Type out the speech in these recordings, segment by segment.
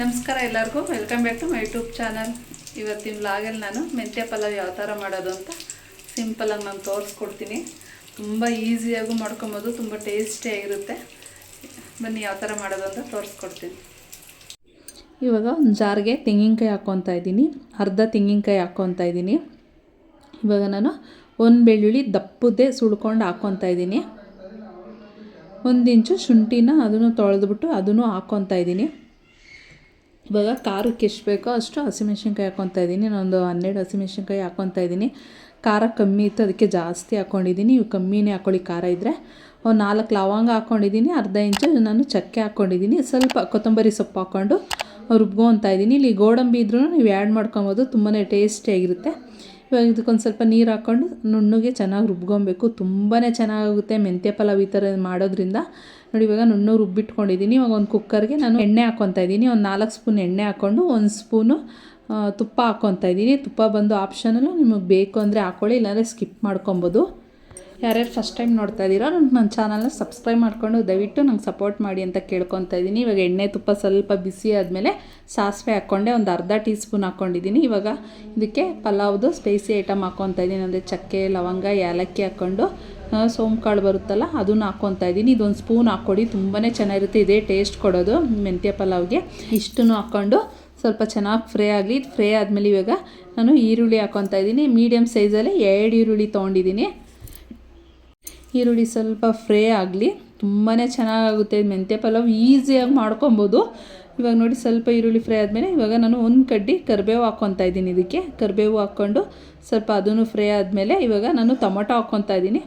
ನಮಸ್ಕಾರ ಎಲ್ಲರಿಗೂ. Welcome back to my YouTube channel ಇವತ್ತಿನ ಲಾಗಲ್ಲಿ ನಾನು ಮೆಂತ್ಯ ಪಲಾವ್ ಯಾವ ಥರ ಮಾಡೋದು ಅಂತ ಸಿಂಪಲಾಗಿ ನಾನು ತೋರಿಸ್ಕೊಡ್ತೀನಿ. ತುಂಬ ಈಸಿಯಾಗೂ ಮಾಡ್ಕೊಬೋದು, ತುಂಬ ಟೇಸ್ಟಿಯಾಗಿರುತ್ತೆ ಬನ್ನಿ ಯಾವ ಥರ ಮಾಡೋದು ಅಂತ ತೋರಿಸ್ಕೊಡ್ತೀನಿ. ಇವಾಗ ಒಂದು ಜಾರ್ಗೆ ತೆಂಗಿನಕಾಯಿ ಹಾಕ್ಕೊತಾ ಇದ್ದೀನಿ. ಅರ್ಧ ತೆಂಗಿನಕಾಯಿ ಹಾಕ್ಕೊತಾ ಇದ್ದೀನಿ. ಇವಾಗ ನಾನು ಒಂದು ಬೆಳ್ಳುಳ್ಳಿ ದಪ್ಪದೇ ಸುಳ್ಕೊಂಡು ಹಾಕ್ಕೊತಾ ಇದ್ದೀನಿ. ಒಂದು ಇಂಚು ಶುಂಠಿನ ಅದನ್ನು ತೊಳೆದ್ಬಿಟ್ಟು ಅದನ್ನು ಹಾಕ್ಕೊತಾ ಇದ್ದೀನಿ. ಇವಾಗ ಖಾರಕ್ಕೆ ಎಷ್ಟು ಬೇಕೋ ಅಷ್ಟು ಹಸಿಮೆಣ್ಸಿನ್ಕಾಯಿ ಹಾಕ್ಕೊತಾ ಇದ್ದೀನಿ. ನಾನೊಂದು ಹನ್ನೆರಡು ಹಸಿಮೆಣ್ಸಿನ್ಕಾಯಿ ಹಾಕ್ಕೊತಾ ಇದ್ದೀನಿ. ಖಾರ ಕಮ್ಮಿ ಇತ್ತು, ಅದಕ್ಕೆ ಜಾಸ್ತಿ ಹಾಕ್ಕೊಂಡಿದ್ದೀನಿ ಇವು ಕಮ್ಮಿನೇ ಹಾಕ್ಕೊಳ್ಳಿ ಖಾರ ಇದ್ದರೆ ಒಂದು ನಾಲ್ಕು ಲವಂಗ ಹಾಕ್ಕೊಂಡಿದ್ದೀನಿ ಅರ್ಧ ಇಂಚು ನಾನು ಚಕ್ಕೆ ಹಾಕ್ಕೊಂಡಿದ್ದೀನಿ ಸ್ವಲ್ಪ ಕೊತ್ತಂಬರಿ ಸೊಪ್ಪು ಹಾಕ್ಕೊಂಡು ರುಬ್ಕೊತಾ ಇದ್ದೀನಿ. ಇಲ್ಲಿ ಗೋಡಂಬಿ ಇದ್ರೂ ನೀವು ಆ್ಯಡ್ ಮಾಡ್ಕೊಬೋದು ತುಂಬಾ ಟೇಸ್ಟಿಯಾಗಿರುತ್ತೆ ಇವಾಗ ಇದಕ್ಕೊಂದು ಸ್ವಲ್ಪ ನೀರು ಹಾಕ್ಕೊಂಡು ನುಣ್ಣಗೆ ಚೆನ್ನಾಗಿ ರುಬ್ಕೊಬೇಕು. ತುಂಬಾ ಚೆನ್ನಾಗುತ್ತೆ ಮೆಂತ್ಯ ಪಲಾವ್ ಈ ಥರ ಮಾಡೋದ್ರಿಂದ. ನೋಡಿ, ಇವಾಗ ನುಣ್ಣು ರುಬ್ಬಿಟ್ಕೊಂಡಿದ್ದೀನಿ ಇವಾಗ ಒಂದು ಕುಕ್ಕರ್ಗೆ ನಾನು ಎಣ್ಣೆ ಹಾಕ್ಕೊತಾ ಇದ್ದೀನಿ ಒಂದು ನಾಲ್ಕು ಸ್ಪೂನ್ ಎಣ್ಣೆ ಹಾಕ್ಕೊಂಡು ಒಂದು ಸ್ಪೂನು ತುಪ್ಪ ಹಾಕ್ಕೊತಾ ಇದ್ದೀನಿ ತುಪ್ಪ ಬಂದು ಆಪ್ಷನಲ್ಲೂ ನಿಮಗೆ ಬೇಕು ಅಂದರೆ ಹಾಕ್ಕೊಳ್ಳಿ ಇಲ್ಲಾಂದರೆ ಸ್ಕಿಪ್ ಮಾಡ್ಕೊಬೋದು. ಯಾರ್ಯಾರು ಫಸ್ಟ್ ಟೈಮ್ ನೋಡ್ತಾ ಇದ್ದೀರೋ ನನ್ನ ಚಾನಲ್ನ ಸಬ್ಸ್ಕ್ರೈಬ್ ಮಾಡಿಕೊಂಡು ದಯವಿಟ್ಟು ನಂಗೆ ಸಪೋರ್ಟ್ ಮಾಡಿ ಅಂತ ಕೇಳ್ಕೊತಾ ಇದ್ದೀನಿ. ಇವಾಗ ಎಣ್ಣೆ ತುಪ್ಪ ಸ್ವಲ್ಪ ಬಿಸಿ ಆದಮೇಲೆ ಸಾಸಿವೆ ಹಾಕ್ಕೊಂಡೆ ಒಂದು ಅರ್ಧ ಟೀ ಸ್ಪೂನ್ ಹಾಕ್ಕೊಂಡಿದ್ದೀನಿ. ಇವಾಗ ಇದಕ್ಕೆ ಪಲಾವ್ದು ಸ್ಪೈಸಿ ಐಟಮ್ ಹಾಕ್ಕೊತಾ ಇದ್ದೀನಿ. ಅಂದರೆ ಚಕ್ಕೆ ಲವಂಗ ಏಲಕ್ಕಿ ಹಾಕ್ಕೊಂಡು ಆ, ಕಾಳು ಬರುತ್ತಲ್ಲ ಅದನ್ನು ಹಾಕ್ಕೊತಾ ಇದ್ದೀನಿ. ಇದೊಂದು ಸ್ಪೂನ್ ಹಾಕ್ಕೊಡಿ ತುಂಬಾ ಚೆನ್ನಾಗಿರುತ್ತೆ. ಇದೇ ಟೇಸ್ಟ್ ಕೊಡೋದು ಮೆಂತ್ಯ ಪಲಾವ್ಗೆ. ಇಷ್ಟನ್ನು ಹಾಕ್ಕೊಂಡು ಸ್ವಲ್ಪ ಚೆನ್ನಾಗಿ ಫ್ರೈ ಆಗಲಿ. ಫ್ರೈ ಆದಮೇಲೆ ಇವಾಗ ನಾನು ಈರುಳ್ಳಿ ಹಾಕ್ಕೊತಾ ಇದ್ದೀನಿ. ಮೀಡಿಯಮ್ ಸೈಜಲ್ಲಿ ಎರಡು ಈರುಳ್ಳಿ ತೊಗೊಂಡಿದ್ದೀನಿ. ಈರುಳ್ಳಿ ಸ್ವಲ್ಪ ಫ್ರೈ ಆಗಲಿ ತುಂಬಾ ಚೆನ್ನಾಗಾಗುತ್ತೆ. ಮೆಂತ್ಯ ಪಲಾವ್ ಈಸಿಯಾಗಿ ಮಾಡ್ಕೊಬೋದು. ಇವಾಗ ನೋಡಿ ಸ್ವಲ್ಪ ಈರುಳ್ಳಿ ಫ್ರೈ ಆದಮೇಲೆ ಇವಾಗ ನಾನು ಒಂದು ಕಡ್ಡಿ ಕರಿಬೇವು ಹಾಕ್ಕೊತಾ ಇದ್ದೀನಿ ಇದಕ್ಕೆ. ಕರಿಬೇವು ಹಾಕ್ಕೊಂಡು ಸ್ವಲ್ಪ ಅದನ್ನು ಫ್ರೈ ಆದಮೇಲೆ ಇವಾಗ ನಾನು ಟೊಮೊಟೊ ಹಾಕ್ಕೊತಾ ಇದ್ದೀನಿ.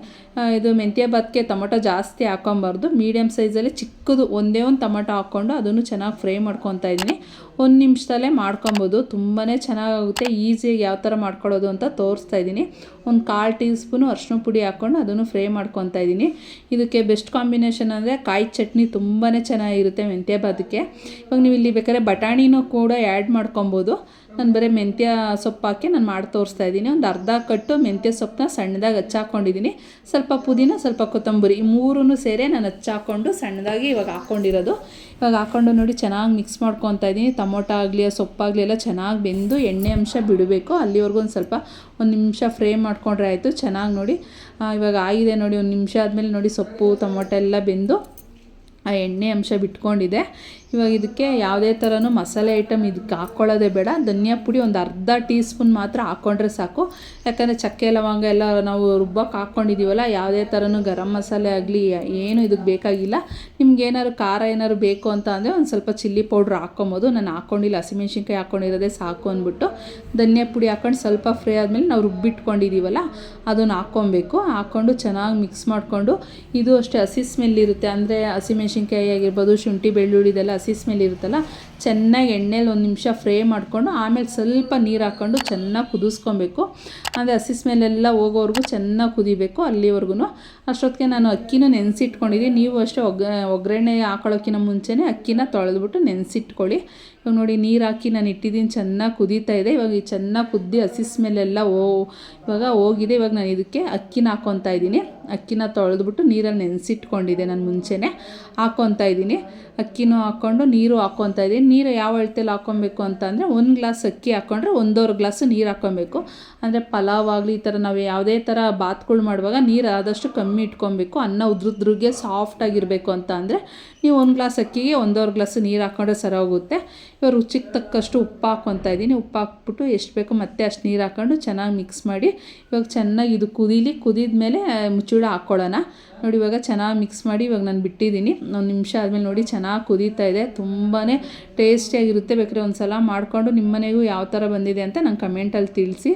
ಇದು ಮೆಂತ್ಯ ಭಾತ್ಗೆ ಟೊಮೊಟೊ ಜಾಸ್ತಿ ಹಾಕ್ಕೊಬಾರ್ದು ಮೀಡಿಯಮ್ ಸೈಜಲ್ಲಿ ಚಿಕ್ಕದು ಒಂದೇ ಒಂದು ಟೊಮೊಟೊ ಹಾಕ್ಕೊಂಡು ಅದನ್ನು ಚೆನ್ನಾಗಿ ಫ್ರೈ ಮಾಡ್ಕೊತಾ ಇದ್ದೀನಿ. ಒಂದು ನಿಮಿಷದಲ್ಲೇ ಮಾಡ್ಕೊಬೋದು. ತುಂಬಾ ಚೆನ್ನಾಗಾಗುತ್ತೆ. ಈಸಿಯಾಗಿ ಯಾವ ಥರ ಮಾಡ್ಕೊಳ್ಳೋದು ಅಂತ ತೋರಿಸ್ತಾ ಇದ್ದೀನಿ. ಒಂದು ಕಾಲು ಟೀ ಸ್ಪೂನು ಅರಿಶಿನ ಪುಡಿ ಹಾಕ್ಕೊಂಡು ಅದನ್ನು ಫ್ರೈ ಮಾಡ್ಕೊತಾ ಇದ್ದೀನಿ. ಇದಕ್ಕೆ ಬೆಸ್ಟ್ ಕಾಂಬಿನೇಷನ್ ಅಂದರೆ ಕಾಯಿ ಚಟ್ನಿ ತುಂಬಾ ಚೆನ್ನಾಗಿರುತ್ತೆ ಮೆಂತ್ಯ ಭಾತಕ್ಕೆ ನೀವು ಇಲ್ಲಿ ಬೇಕಾದ್ರೆ ಬಟಾಣಿನೂ ಕೂಡ ಆ್ಯಡ್ ಮಾಡ್ಕೊಬೋದು. ನಾನು ಬರೀ ಮೆಂತ್ಯ ಸೊಪ್ಪು ಹಾಕಿ ನಾನು ಮಾಡಿ ತೋರಿಸ್ತಾ ಇದ್ದೀನಿ. ಒಂದು ಅರ್ಧ ಕಟ್ಟು ಮೆಂತ್ಯ ಸೊಪ್ಪನ್ನ ಸಣ್ಣದಾಗಿ ಹಚ್ಚಾಕೊಂಡಿದ್ದೀನಿ ಸ್ವಲ್ಪ ಪುದೀನ, ಸ್ವಲ್ಪ ಕೊತ್ತಂಬರಿ ಈ ಮೂರೂ ಸೇರಿ ನಾನು ಹಚ್ಚಾಕೊಂಡು ಸಣ್ಣದಾಗಿ ಇವಾಗ ಹಾಕ್ಕೊಂಡಿರೋದು ಇವಾಗ ಹಾಕ್ಕೊಂಡು ನೋಡಿ ಚೆನ್ನಾಗಿ ಮಿಕ್ಸ್ ಮಾಡ್ಕೊತಾ ಇದ್ದೀನಿ. ಟೊಮೊಟೊ ಆಗಲಿ ಸೊಪ್ಪಾಗಲಿ ಎಲ್ಲ ಚೆನ್ನಾಗಿ ಬೆಂದು ಎಣ್ಣೆ ಅಂಶ ಬಿಡಬೇಕು. ಅಲ್ಲಿವರೆಗೂ ಒಂದು ಸ್ವಲ್ಪ ಒಂದು ನಿಮಿಷ ಫ್ರೈ ಮಾಡ್ಕೊಂಡ್ರೆ ಆಯಿತು. ಚೆನ್ನಾಗಿ ನೋಡಿ. ಇವಾಗ ಆಗಿದೆ ನೋಡಿ, ಒಂದು ನಿಮಿಷ ಆದಮೇಲೆ ನೋಡಿ ಸೊಪ್ಪು, ಟೊಮೊಟೊ ಎಲ್ಲ ಬೆಂದು ಆ ಎಣ್ಣೆ ಅಂಶ ಬಿಟ್ಕೊಂಡಿದೆ. ಇವಾಗ ಇದಕ್ಕೆ ಯಾವುದೇ ಥರನೂ ಮಸಾಲೆ ಐಟಮ್ ಇದಕ್ಕೆ ಹಾಕ್ಕೊಳ್ಳೋದೇ ಬೇಡ. ಧನಿಯಾ ಪುಡಿ ಒಂದು ಅರ್ಧ ಟೀ ಸ್ಪೂನ್ ಮಾತ್ರ ಹಾಕ್ಕೊಂಡ್ರೆ ಸಾಕು. ಯಾಕಂದರೆ ಚಕ್ಕೆ, ಲವಂಗ ಎಲ್ಲ ನಾವು ರುಬ್ಬಕ್ಕೆ ಹಾಕ್ಕೊಂಡಿದ್ದೀವಲ್ಲ ಯಾವುದೇ ಥರನೂ ಗರಂ ಮಸಾಲೆ ಆಗಲಿ, ಏನು ಇದಕ್ಕೆ ಬೇಕಾಗಿಲ್ಲ. ನಿಮ್ಗೆ ಏನಾದ್ರು ಖಾರ ಏನಾದ್ರು ಬೇಕು ಅಂತ ಅಂದರೆ ಒಂದು ಸ್ವಲ್ಪ ಚಿಲ್ಲಿ ಪೌಡ್ರ್ ಹಾಕ್ಕೊಬೋದು. ನಾನು ಹಾಕ್ಕೊಂಡಿಲ್ಲ, ಹಸಿಮೆಣ್ಸಿನ್ಕಾಯಿ ಹಾಕ್ಕೊಂಡಿರೋದೇ ಸಾಕು ಅಂದ್ಬಿಟ್ಟು. ಧನಿಯಾ ಪುಡಿ ಹಾಕ್ಕೊಂಡು ಸ್ವಲ್ಪ ಫ್ರೈ ಆದಮೇಲೆ ನಾವು ರುಬ್ಬಿಟ್ಕೊಂಡಿದ್ದೀವಲ್ಲ ಅದನ್ನು ಹಾಕ್ಕೊಬೇಕು. ಹಾಕ್ಕೊಂಡು ಚೆನ್ನಾಗಿ ಮಿಕ್ಸ್ ಮಾಡಿಕೊಂಡು, ಇದು ಅಷ್ಟೇ ಹಸಿ ಸ್ಮೆಲ್ ಇರುತ್ತೆ. ಅಂದರೆ ಹಸಿಮೆಣ್ಸಿನ್ಕಾಯಿ ಆಗಿರ್ಬೋದು, ಶುಂಠಿ ಬೆಳ್ಳುಳ್ಳಿ ಇದೆಲ್ಲ ಹಸಿ ಸ್ಮೆಲ್ ಇರುತ್ತಲ್ಲ, ಚೆನ್ನಾಗಿ ಎಣ್ಣೆಲಿ ಒಂದು ನಿಮಿಷ ಫ್ರೈ ಮಾಡಿಕೊಂಡು, ಆಮೇಲೆ ಸ್ವಲ್ಪ ನೀರು ಹಾಕ್ಕೊಂಡು ಚೆನ್ನಾಗಿ ಕುದಿಸ್ಕೊಬೇಕು. ಅಂದರೆ ಹಸಿ ಸ್ಮೆಲ್ಲೆಲ್ಲ ಹೋಗೋವರೆಗೂ ಚೆನ್ನಾಗಿ ಕುದಿಬೇಕು ಅಲ್ಲಿವರೆಗೂ ಅಷ್ಟೊತ್ತಿಗೆ ನಾನು ಅಕ್ಕಿನ ನೆನೆಸಿಟ್ಕೊಂಡಿದ್ದೀನಿ ನೀವು ಅಷ್ಟೇ ಒಗ್ಗ, ಒಗ್ಗರಣೆ ಹಾಕೊಳ್ಳೋಕ್ಕಿಂತ ಮುಂಚೆನೇ ಅಕ್ಕಿನ ತೊಳೆದ್ಬಿಟ್ಟು ನೆನೆಸಿಟ್ಕೊಳ್ಳಿ. ಇವಾಗ ನೋಡಿ ನೀರು ಹಾಕಿ ನಾನು ಇಟ್ಟಿದ್ದೀನಿ, ಚೆನ್ನಾಗಿ ಕುದೀತಾ ಇದೆ. ಇವಾಗ ಈ ಚೆನ್ನಾಗಿ ಕುದ್ದಿ ಹಸಿ ಸ್ಮೆಲ್ಲೆಲ್ಲ ಓ, ಇವಾಗ ಹೋಗಿದೆ. ಇವಾಗ ನಾನು ಇದಕ್ಕೆ ಅಕ್ಕಿನ ಹಾಕ್ಕೊತಾ ಇದ್ದೀನಿ. ಅಕ್ಕಿನ ತೊಳೆದ್ಬಿಟ್ಟು ನೀರಲ್ಲಿ ನೆನೆಸಿಟ್ಕೊಂಡಿದ್ದೆ ನಾನು ಮುಂಚೆನೇ. ಹಾಕ್ಕೊತಾ ಇದ್ದೀನಿ. ಅಕ್ಕಿನೂ ಹಾಕ್ಕೊಂಡು ನೀರು ಹಾಕ್ಕೊತಾ ಇದ್ದೀನಿ. ನೀರು ಯಾವ ಅಳ್ತೇಲಿ ಹಾಕ್ಕೊಬೇಕು ಅಂತಂದರೆ ಒಂದು ಗ್ಲಾಸ್ ಅಕ್ಕಿ ಹಾಕ್ಕೊಂಡ್ರೆ ಒಂದೂವರೆ ಗ್ಲಾಸು ನೀರು ಹಾಕ್ಕೊಬೇಕು ಅಂದರೆ ಪಲಾವ್ ಆಗಲಿ ಈ ಥರ ನಾವು ಯಾವುದೇ ಥರ ಬಾತ್ಗಳು ಮಾಡುವಾಗ ನೀರು ಆದಷ್ಟು ಕಮ್ಮಿ ಇಟ್ಕೊಬೇಕು. ಅನ್ನ ಉದ್ರುದ್ರಿಗೆ ಸಾಫ್ಟಾಗಿರಬೇಕು ಅಂತ ಅಂದರೆ ನೀವು ಒಂದು ಗ್ಲಾಸ್ ಅಕ್ಕಿಗೆ ಒಂದೂವರೆ ಗ್ಲಾಸ್ ನೀರು ಹಾಕ್ಕೊಂಡ್ರೆ ಸರೋಗುತ್ತೆ ಇವಾಗ ರುಚಿಗೆ ತಕ್ಕಷ್ಟು ಉಪ್ಪು ಹಾಕ್ಕೊತಾ ಇದ್ದೀನಿ. ಉಪ್ಪು ಹಾಕ್ಬಿಟ್ಟು ಎಷ್ಟು ಬೇಕೋ ಮತ್ತೆ ಅಷ್ಟು ನೀರು ಹಾಕ್ಕೊಂಡು ಚೆನ್ನಾಗಿ ಮಿಕ್ಸ್ ಮಾಡಿ. ಇವಾಗ ಚೆನ್ನಾಗಿ ಇದು ಕುದೀಲಿ, ಕುದಿದ ಮೇಲೆ ಮುಚ್ಚಿಡ ಹಾಕ್ಕೊಳ್ಳೋಣ ನೋಡಿ ಇವಾಗ ಚೆನ್ನಾಗಿ ಮಿಕ್ಸ್ ಮಾಡಿ ಇವಾಗ ನಾನು ಬಿಟ್ಟಿದ್ದೀನಿ. ಒಂದು ನಿಮಿಷ ಆದಮೇಲೆ ನೋಡಿ ಚೆನ್ನಾಗಿ ಕುದೀತಾ ಇದೆ. ತುಂಬಾ ಟೇಸ್ಟಿಯಾಗಿರುತ್ತೆ ಬೇಕಾದ್ರೆ ಒಂದು ಸಲ ಮಾಡಿಕೊಂಡು ನಿಮ್ಮ ಮನೆಗೂ ಯಾವ ಥರ ಬಂದಿದೆ ಅಂತ ನಂಗೆ ಕಮೆಂಟಲ್ಲಿ ತಿಳಿಸಿ.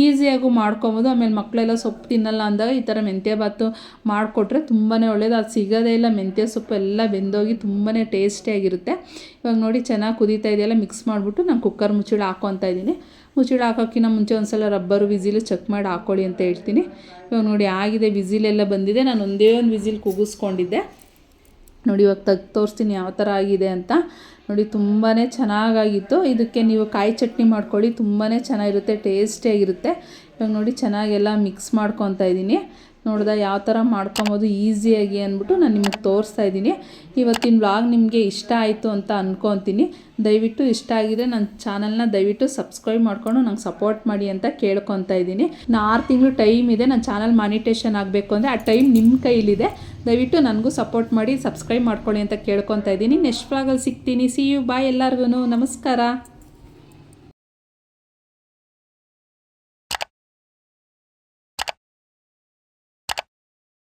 ಈಸಿಯಾಗೂ ಮಾಡ್ಕೊಬೋದು. ಆಮೇಲೆ ಮಕ್ಕಳೆಲ್ಲ ಸೊಪ್ಪು ತಿನ್ನಲ್ಲ ಅಂದಾಗ ಈ ಥರ ಮೆಂತ್ಯ ಬಾತು ಮಾಡಿಕೊಟ್ರೆ ತುಂಬಾ ಒಳ್ಳೇದು. ಅದು ಸಿಗೋದೇ ಇಲ್ಲ. ಮೆಂತ್ಯ ಸೊಪ್ಪು ಎಲ್ಲ ಬೆಂದೋಗಿ ತುಂಬಾ ಟೇಸ್ಟಿಯಾಗಿರುತ್ತೆ ಇವಾಗ ನೋಡಿ ಚೆನ್ನಾಗಿ ಕುದೀತಾ ಇದೆಯಲ್ಲ ಮಿಕ್ಸ್ ಮಾಡಿಬಿಟ್ಟು ನಾನು ಕುಕ್ಕರ್ ಮುಚ್ಚಳ ಹಾಕ್ಕೊತಾ ಇದ್ದೀನಿ. ಮುಚ್ಚಿಡ ಹಾಕೋಕ್ಕಿಂತ ಮುಂಚೆ ಒಂದು ಸಲ ರಬ್ಬರು ಚೆಕ್ ಮಾಡಿ ಹಾಕೊಳ್ಳಿ ಅಂತ ಹೇಳ್ತೀನಿ. ಇವಾಗ ನೋಡಿ ಆಗಿದೆ ವಿಝಿಲೆಲ್ಲ ಬಂದಿದೆ. ನಾನು ಒಂದೇ ಒಂದು ವಿಝಿಲ್ ಕುಗಿಸ್ಕೊಂಡಿದ್ದೆ ನೋಡಿ ಇವಾಗ ತಗ್ ತೋರಿಸ್ತೀನಿ ಯಾವ ಥರ ಆಗಿದೆ ಅಂತ. ನೋಡಿ ತುಂಬಾ ಚೆನ್ನಾಗಾಗಿತ್ತು. ಇದಕ್ಕೆ ನೀವು ಕಾಯಿ ಚಟ್ನಿ ಮಾಡ್ಕೊಳ್ಳಿ ತುಂಬಾ ಚೆನ್ನಾಗಿರುತ್ತೆ ಟೇಸ್ಟಿಯಾಗಿರುತ್ತೆ ಇವಾಗ ನೋಡಿ ಚೆನ್ನಾಗೆಲ್ಲ ಮಿಕ್ಸ್ ಮಾಡ್ಕೊತಾ ಇದ್ದೀನಿ. ನೋಡ್ದೆ, ಯಾವ ಥರ ಮಾಡ್ಕೊಬೋದು ಈಸಿಯಾಗಿ ಅಂದ್ಬಿಟ್ಟು ನಾನು ನಿಮಗೆ ತೋರಿಸ್ತಾ ಇದ್ದೀನಿ. ಇವತ್ತಿನ ವ್ಲಾಗ್ ನಿಮಗೆ ಇಷ್ಟ ಆಯಿತು ಅಂತ ಅಂದ್ಕೊತೀನಿ ದಯವಿಟ್ಟು ಇಷ್ಟ ಆಗಿದ್ರೆ ನನ್ನ ಚಾನಲ್ನ ದಯವಿಟ್ಟು ಸಬ್ಸ್ಕ್ರೈಬ್ ಮಾಡಿಕೊಂಡು ನಂಗೆ ಸಪೋರ್ಟ್ ಮಾಡಿ ಅಂತ ಕೇಳ್ಕೊತಾ ಇದ್ದೀನಿ. ನಾ ಆರು ತಿಂಗಳು ಟೈಮ್ ಇದೆ ನನ್ನ ಚಾನಲ್ ಮಾನಿಟೇಷನ್ ಆಗಬೇಕು ಅಂದರೆ ಆ ಟೈಮ್ ನಿಮ್ಮ ಕೈಲಿದೆ. ದಯವಿಟ್ಟು ನನಗೂ ಸಪೋರ್ಟ್ ಮಾಡಿ ಸಬ್ಸ್ಕ್ರೈಬ್ ಮಾಡ್ಕೊಳ್ಳಿ ಅಂತ ಕೇಳ್ಕೊತಾ ಇದ್ದೀನಿ. ನೆಕ್ಸ್ಟ್ ವ್ಲಾಗಲ್ಲಿ ಸಿಗ್ತೀನಿ. ಸಿ ಯು ಬಾಯ್ ಎಲ್ಲರಿಗೂ ನಮಸ್ಕಾರ.